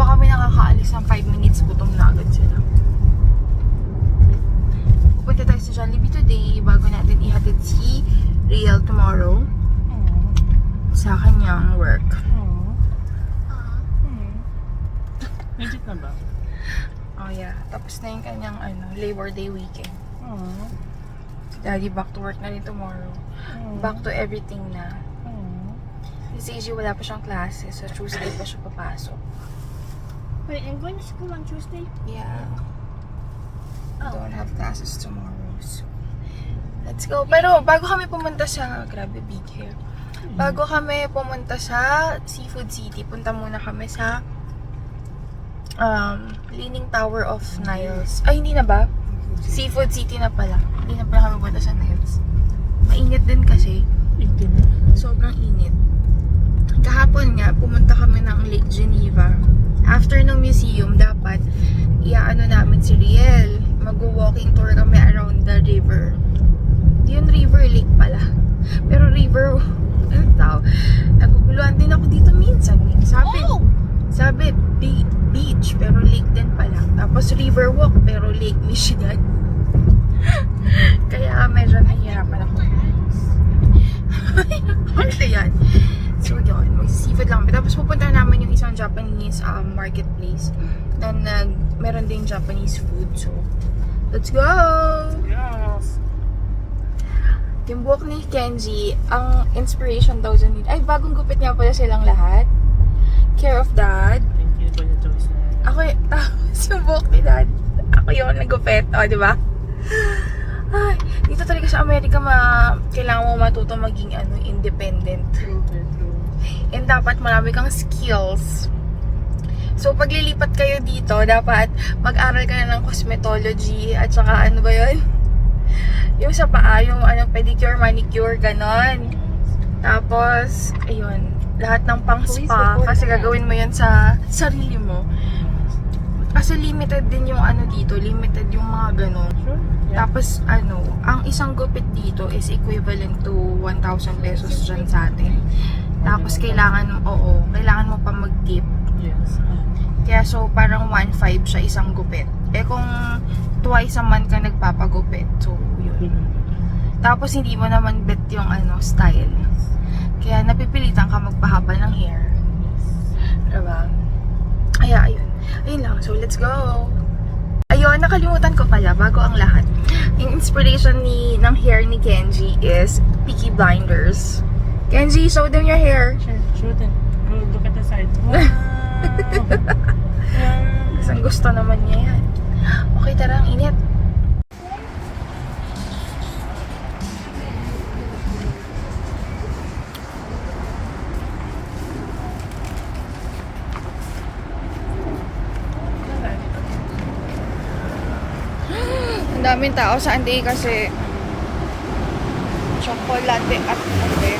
pa kami nakakaalis ng 5 minutes, gutom na agad sila. Pupunta tayo sa Jollibee today bago natin ihatid si Real tomorrow sa kanyang work. Legit na ba? Oh yeah, tapos na yung kanyang ano, Labor Day weekend. Si Daddy back to work na rin tomorrow. Back to everything na. Si AJ wala pa siyang klase, so Tuesday pa siya papasok. Wait, I'm going to school on Tuesday. Yeah. Oh. Don't have classes tomorrow. So, let's go. Pero bago kami pumunta sa, grabe big hair. Bago kami pumunta sa Seafood City, punta muna kami sa um, Leaning Tower of Niles. Ay, hindi na ba? Seafood City na pala. Hindi na pala kami punta sa Niles. Mainit din kasi. 18 Sobrang init. Kahapon nga, pumunta kami ng Lake Geneva. After ng museum, dapat iaano namin si Riel. Mag-walking tour kami around the river. Yun, river lake pala. Pero river, ano tao? Naguguluhan din eh. Sabi, Oh! sabi, be- beach, pero lake din pala. Tapos river walk, pero Lake Michigan. Kaya medyo nahihirapan ako. Ano yan? So yun, mag-seafood lang. Tapos pupunta namin yung isang Japanese um, marketplace na nag, meron ding Japanese food. So, let's go! Yes! Yung buhok ni Kenji, ang inspiration daw dyan dito. Ay, bagong gupit nga pala silang lahat. Care of Dad. Thank you, Kuya Joyce. Ako y- tapos yung buhok ni Dad. Ako yung nagupit. O, di ba? Ay, dito talaga sa Amerika, ma kailangan mo matuto maging ano, independent. True, true. And dapat marami kang skills. So, pag lilipat kayo dito, dapat mag-aral ka na ng cosmetology at saka ano ba yun? Yung sa paa, yung ano, pedicure, manicure, ganon. Tapos, ayun, lahat ng pang spa, kasi gagawin mo yun sa sarili mo. Kasi limited din yung ano dito, limited yung mga ganon. Tapos, ano, ang isang gupit dito is equivalent to 1,000 pesos dyan sa atin. Tapos, kailangan, oo, kailangan mo pa mag-tip. Yes. Kaya, so, parang 1,500 siya isang gupit. Eh, kung twice a month ka nagpapagupit, so, yun. Tapos, hindi mo naman bet yung, ano, style. Kaya, napipilitan ka magpahaba ng hair. Diba? Kaya, ayun. Ayun lang. So, let's go! Ayun, nakalimutan ko pala, bago ang lahat. Yung inspiration ni, ng hair ni Kenji is Peaky Blinders. Kenji, show them your hair. Sure, then. Go look at the side. Wow! wow! Gusto naman niya yan. Okay, tara, ang init. Ang daming tao sa Anday kasi chocolate at kape.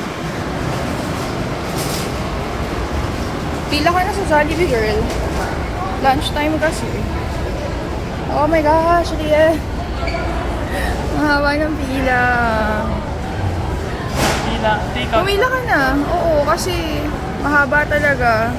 Pila ka na sa Jollibee, girl. Lunchtime kasi. Oh my gosh, Ria. Mahaba ng pila. Pila. Take out. Pumila ka na. Oo, kasi mahaba talaga.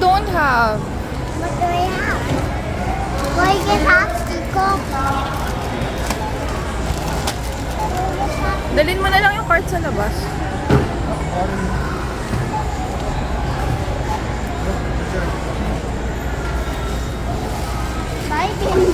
Don't have. What do I have? Well, you can have Coke. Dalin mo na lang yung cart sa labas. Bye, baby.